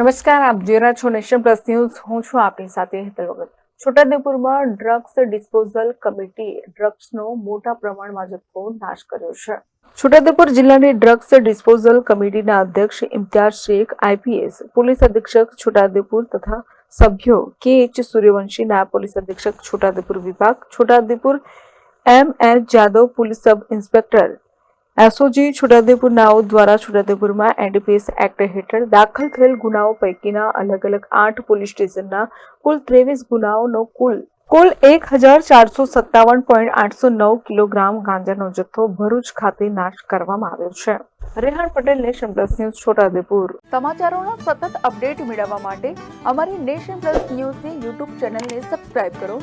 નમસ્કાર, આપ જોઈ છો નેશન પ્લસ ન્યૂઝ. હું છું આપની સાથે હેતલ વગર છોટાઉદેપુરમાં ડ્રગ્સ ડિસ્પોઝલ કમિટીએ ડ્રગ્સનો મોટા પ્રમાણમાં જથ્થો નાશ કર્યો છે. છોટાઉદેપુર જિલ્લાની ડ્રગ્સ ડિસ્પોઝલ કમિટીના અધ્યક્ષ ઇમ્તિયાઝ શેખ આઈપીએસ પોલીસ અધિક્ષક છોટાઉદેપુર તથા સભ્યો કે એચ સૂર્યવંશી નાયબ પોલીસ અધિક્ષક છોટાઉદેપુર વિભાગ, Chhota Udepur M H Jadav police sub inspector SOG Chhota Udepur નાઓ દ્વારા છોટાદેપુરમાં એનડીપીએસ એક્ટ હેઠળ દાખલ થયેલ ગુનાઓ પૈકીના અલગ અલગ આઠ પોલીસ સ્ટેશનના કુલ ત્રેવીસ ગુનાઓનો કુલ કુલ એક હજાર ચારસો સત્તાવન પોઈન્ટ આઠસો નવ કિલોગ્રામ ગાંજાનો જથ્થો ભરૂચ ખાતે નાશ કરવામાં આવ્યો છે. Rehan Patel, Nation Plus News Chhota Udepur સમાચારોનો સતત અપડેટ મેળવવા માટે અમારી નેશન પ્લસ ન્યૂઝની યુટ્યુબ ચેનલને સબસ્ક્રાઇબ કરો.